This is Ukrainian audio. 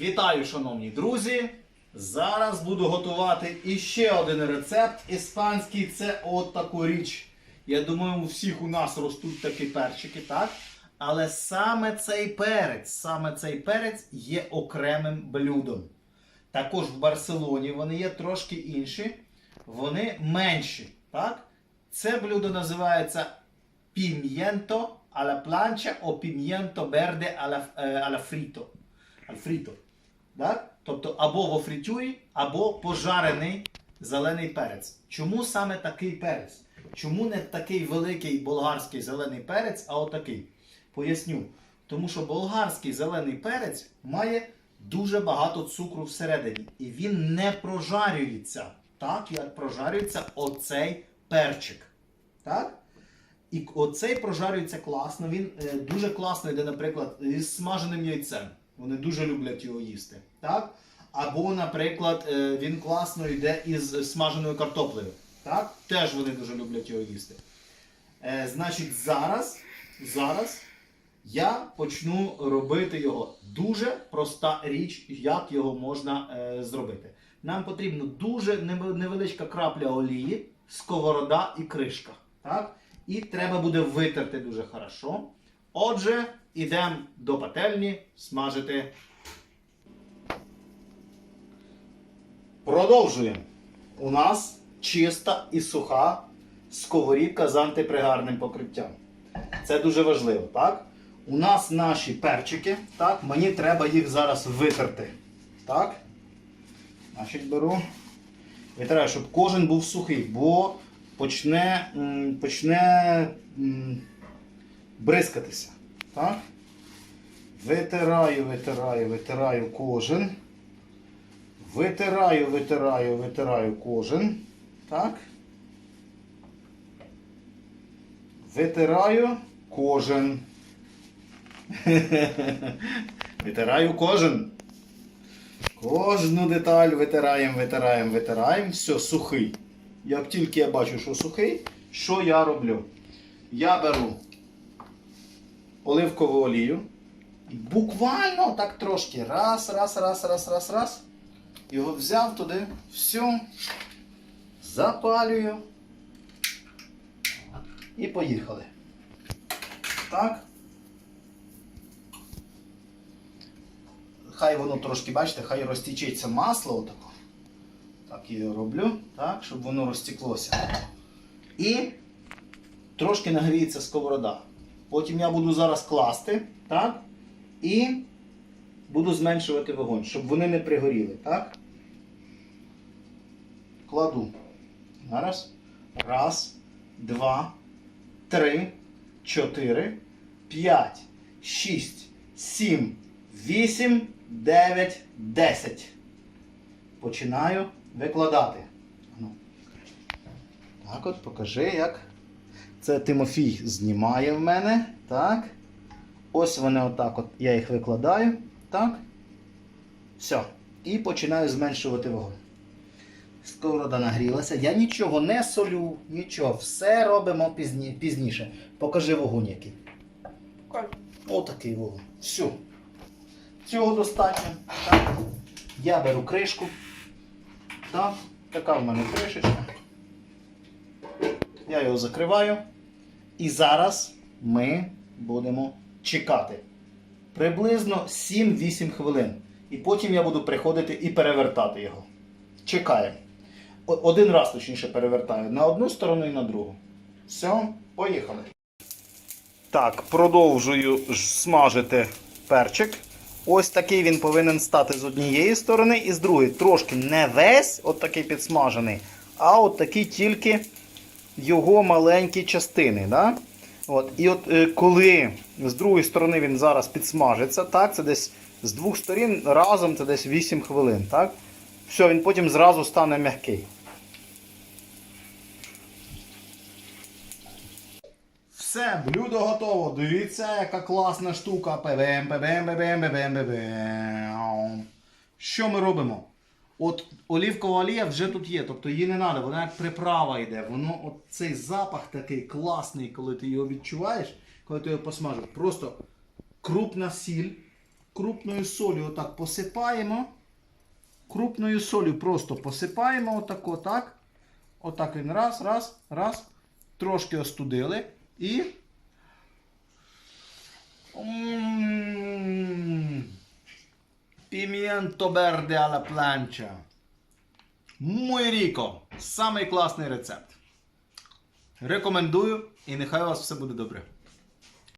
Вітаю, шановні друзі! Зараз буду готувати іще один рецепт іспанський. Це от таку річ. Я думаю, у всіх у нас ростуть такі перчики, так? Але саме цей перець, саме цей перець є окремим блюдом. Також в Барселоні вони є трошки інші, вони менші. Так? Це блюдо називається пім'єнто alla plancha о пім'єнто берде е, alla frito. Так? Тобто або во фритюрі, або пожарений зелений перець. Чому саме такий перець? Чому не такий великий болгарський зелений перець, а отакий? Поясню. Тому що болгарський зелений перець має дуже багато цукру всередині. І він не прожарюється так, як прожарюється оцей перчик. Так? І оцей прожарюється класно. Він е, дуже класно йде, наприклад, із смаженим яйцем. Вони дуже люблять його їсти. Так? Або, наприклад, е, він класно йде із смаженою картоплею. Так? Теж вони дуже люблять його їсти. Е, значить, зараз, зараз я почну робити його. Дуже проста річ, як його можна е, зробити. Нам потрібно дуже невеличка крапля олії, сковорода і кришка. Так? І треба буде витерти дуже хорошо. Отже, йдемо до пательні смажити. Продовжуємо. У нас чиста і суха сковорідка з антипригарним покриттям. Це дуже важливо, так? У нас наші перчики, так? Мені треба їх зараз витерти. Так? Значить, беру. Витираю, щоб кожен був сухий, бо почне, почне бризкатися. Так? Витираю, витираю, витираю кожен. Витираю, витираю, витираю кожен. Так. Витираю кожен. Витираю кожен. Кожну деталь витираємо, витираємо, витираємо. Все, сухий. Як тільки я бачу, що сухий, що я роблю? Я беру оливкову олію. Буквально так трошки. Раз, раз, раз, раз, раз, раз. Його взяв туди, все, запалюю. І поїхали. Так. Хай воно трошки, бачите, хай розтічеться масло отако. Так я роблю, так, щоб воно розтеклося. І трошки нагріється сковорода. Потім я буду зараз класти, так? І буду зменшувати вогонь, щоб вони не пригоріли, так? Кладу. Зараз. Раз, два, три, чотири, п'ять, шість, сім, вісім, дев'ять, десять. Починаю викладати. Так от, покажи, як. Це Тимофій знімає в мене. Так. Ось вони отак от. Я їх викладаю. Так. Все. І починаю зменшувати вогонь. Сковорода нагрілася. Я нічого не солю, нічого. Все робимо пізні, пізніше. Покажи вогонь який. Отакий вогонь. Все. Цього достатньо. Так. Я беру кришку. Так. Така в мене кришечка. Я його закриваю. І зараз ми будемо чекати. Приблизно 7-8 хвилин. І потім я буду приходити і перевертати його. Чекаємо. Один раз точніше перевертаю на одну сторону і на другу. Все, поїхали. Так, продовжую смажити перчик. Ось такий він повинен стати з однієї сторони і з другої. Трошки не весь, от такий підсмажений, а от такі тільки його маленькі частини. Да? От, і от е, коли з другої сторони він зараз підсмажиться, так, це десь з двох сторін разом це десь 8 хвилин. Так? Все, він потім зразу стане м'який. Все, блюдо готово. Дивіться, яка класна штука. Що ми робимо? От олівкова олія вже тут є, тобто її не треба, вона як приправа йде. Воно, от цей запах такий класний, коли ти його відчуваєш, коли ти його посмажив. Просто крупна сіль, крупною солью отак посипаємо. Крупною солью просто посипаємо отако, так. Отак він раз, раз, раз. Трошки остудили. І. Пім'єнто берде alla планча. Muy rico. Самий класний рецепт. Рекомендую і нехай у вас все буде добре.